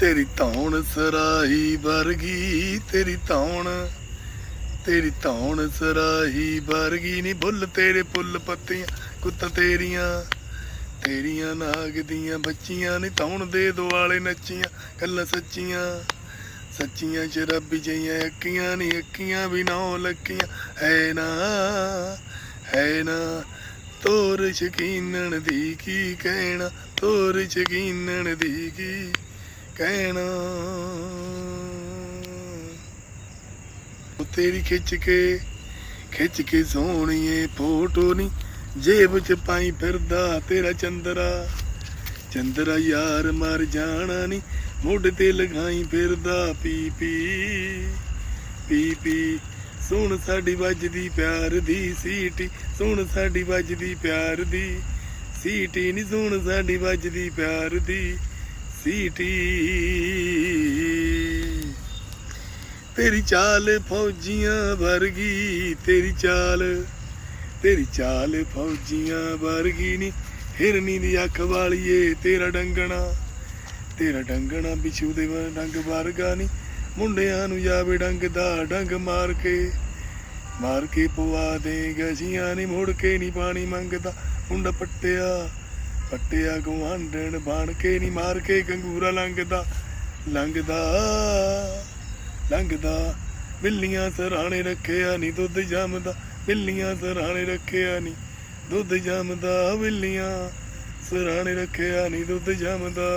ਤੇਰੀ ਧੌਣ ਸਰਾਹੀ ਵਰਗੀ, ਤੇਰੀ ਧੌਣ ਤੇਰੀ ਧੌਣ ਸਰਾਹੀ ਵਰਗੀ ਨਹੀਂ ਭੁੱਲ ਤੇਰੇ ਫੁੱਲ ਪੱਤੀਆਂ, ਕੁੱਤ ਤੇਰੀਆਂ ਤੇਰੀਆਂ ਨਾਗ ਦੀਆਂ ਬੱਚੀਆਂ ਨਹੀਂ ਧੌਣ ਦੇ ਦੁਆਲੇ ਨੱਚੀਆਂ ਕੱਲਾ ਸੱਚੀਆਂ ਸੱਚੀਆਂ ਸ਼ਰਾਬੀ ਜਈਆਂ ਅੱਕੀਆਂ ਨਹੀਂ ਅੱਕੀਆਂ ਵੀ ਨਾ ਲੱਕੀਆਂ, ਹੈ ਨਾ ਹੈ ਨਾ, ਤੋਰ ਸ਼ਕੀਨਣ ਦੀ ਕੀ ਕਹਿਣਾ, ਤੋਰ ਸ਼ਕੀਨਣ ਦੀ ਕੀ ਕਹਿਣਾ। ਤੇਰੀ ਖਿੱਚ ਕੇ ਖਿੱਚ ਕੇ ਸੋਹਣੀਏ, ਫੋਟੋ ਨਹੀਂ ਜੇਬ ਚ ਪਾਈ ਫਿਰਦਾ ਤੇਰਾ ਚੰਦਰਾ। ਚੰਦਰਾ ਯਾਰ ਮਰ ਜਾਣਾ ਨਹੀਂ, ਮੋਢੇ ਤੇ ਲਗਾਈ ਫਿਰਦਾ। ਪੀ ਪੀ ਪੀ ਪੀ, ਸੁਣ ਸਾਡੀ ਵੱਜਦੀ ਪਿਆਰ ਦੀ ਸੀਟੀ, ਸੁਣ ਸਾਡੀ ਵੱਜਦੀ ਪਿਆਰ ਦੀ ਸੀਟੀ, ਨਹੀਂ ਸੁਣ ਸਾਡੀ ਵੱਜਦੀ ਪਿਆਰ ਦੀ ਸੀਟੀ। ਤੇਰੀ ਚਾਲ ਫੌਜੀਆਂ ਵਰਗੀ, ਤੇਰੀ ਚਾਲ ਤੇਰੀ ਚਾਲ ਫੌਜੀਆਂ ਵਰਗੀ ਨਹੀਂ ਹਿਰਨੀ ਦੀ ਅੱਖ ਵਾਲੀਏ, ਤੇਰਾ ਡੰਗਣਾ ਤੇਰਾ ਡੰਗਣਾ ਬਿਛੂ ਦੇ ਡੰਗ ਵਰਗਾ ਨਹੀਂ ਮੁੰਡਿਆਂ ਨੂੰ ਜਾਵੇ ਡੰਗ ਦਾ ਡੰਗ ਮਾਰ ਕੇ ਮਾਰ ਕੇ ਪਵਾ ਦੇ ਗਸੀਆਂ ਨਹੀਂ ਮੁੜ ਕੇ ਨਹੀਂ ਪਾਣੀ ਮੰਗਦਾ। ਮੁੰਡਾ ਪੱਟਿਆ ਪੱਟਿਆ ਗਵਾਂਢਣ ਬਣ ਕੇ ਨਹੀਂ ਮਾਰ ਕੇ ਗੰਗੂਰਾ ਲੰਘਦਾ ਲੰਘਦਾ ਲੰਘਦਾ। ਬਿੱਲੀਆਂ ਸਰਾਣੇ ਰੱਖਿਆ ਨਹੀਂ ਦੁੱਧ ਜੰਮਦਾ। ਬਿੱਲੀਆਂ ਸਰਾਣੇ ਰੱਖਿਆ ਨਹੀਂ ਦੁੱਧ ਜੰਮਦਾ। ਬਿੱਲੀਆਂ ਸਰਾਣੇ ਰੱਖਿਆ ਨਹੀਂ ਦੁੱਧ ਜੰਮਦਾ।